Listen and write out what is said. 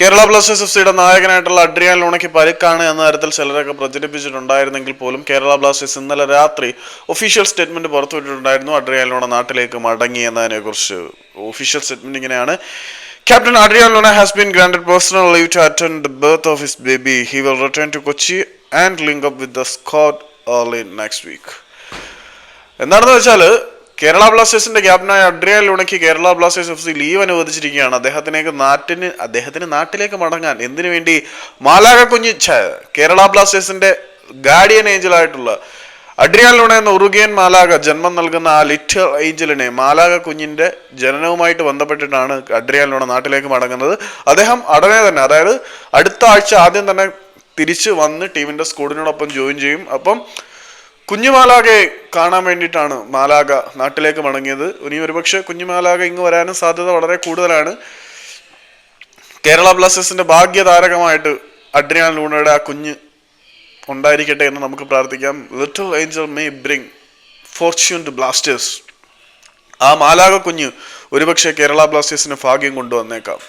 Kerala Blasters F സിയുടെ നായകനായിട്ടുള്ള Adrian ലോണയ്ക്ക് പരുക്കാണ് എന്ന തരത്തിൽ ചിലരൊക്കെ പ്രചരിപ്പിച്ചിട്ടുണ്ടായിരുന്നെങ്കിൽ പോലും കേരള ബ്ലാസ്റ്റേഴ്സ് ഇന്നലെ രാത്രി ഒഫീഷ്യൽ സ്റ്റേറ്റ്മെന്റ് പുറത്തുവിട്ടിട്ടുണ്ടായിരുന്നു അഡ്രിയാൻ ലോണ നാട്ടിലേക്ക് മടങ്ങി എന്നതിനെ കുറിച്ച് ഒഫീഷ്യൽ സ്റ്റേറ്റ്മെന്റ് ഇങ്ങനെയാണ് Captain Adrian Luna has been granted personal leave to attend the of his baby baby. Will return to Kochi and link link with with the squad early next week. എന്താണെന്ന് വെച്ചാൽ കേരള ബ്ലാസ്റ്റേഴ്സിന്റെ ക്യാപ്റ്റനായ Adrian ലുണയ്ക്ക് Kerala Blasters F C leave അനുവദിച്ചിരിക്കുകയാണ്. അദ്ദേഹത്തിനേക്ക് നാട്ടിന് അദ്ദേഹത്തിന് നാട്ടിലേക്ക് മടങ്ങാൻ എന്തിനു വേണ്ടി? മാലാക കുഞ്ഞ് കേരള ബ്ലാസ്റ്റേഴ്സിന്റെ ഗാർഡിയൻ ഏഞ്ചലായിട്ടുള്ള അഡ്രിയാൻ ലുണ എന്ന ഉറുഗിയൻ മാലാക ജന്മം നൽകുന്ന ആ ലിറ്റർ ഏഞ്ചലിനെ മാലാക കുഞ്ഞിന്റെ ജനനവുമായിട്ട് ബന്ധപ്പെട്ടിട്ടാണ് അഡ്രിയാൻ ലുണ നാട്ടിലേക്ക് മടങ്ങുന്നത്. അദ്ദേഹം ഉടനെ തന്നെ അതായത് അടുത്ത ആഴ്ച ആദ്യം തന്നെ തിരിച്ചു വന്ന് ടീമിന്റെ സ്ക്വാഡിനോടൊപ്പം ജോയിൻ ചെയ്യും. അപ്പം കുഞ്ഞു മാലാകയെ കാണാൻ വേണ്ടിയിട്ടാണ് മാലാക നാട്ടിലേക്ക് മടങ്ങിയത്. ഇനി ഒരുപക്ഷെ കുഞ്ഞുമാലാക ഇങ്ങ് വരാനും സാധ്യത വളരെ കൂടുതലാണ്. കേരള ബ്ലാസ്റ്റേഴ്സിന്റെ ഭാഗ്യതാരകമായിട്ട് അഡ്രിയാൻ ലൂണയുടെ ആ കുഞ്ഞ് ഉണ്ടായിരിക്കട്ടെ എന്ന് നമുക്ക് പ്രാർത്ഥിക്കാം. Little angel may bring fortune to Blasters ആ മാലാക കുഞ്ഞ് ഒരുപക്ഷെ കേരള ബ്ലാസ്റ്റേഴ്സിന് ഭാഗ്യം കൊണ്ടുവന്നേക്കാം.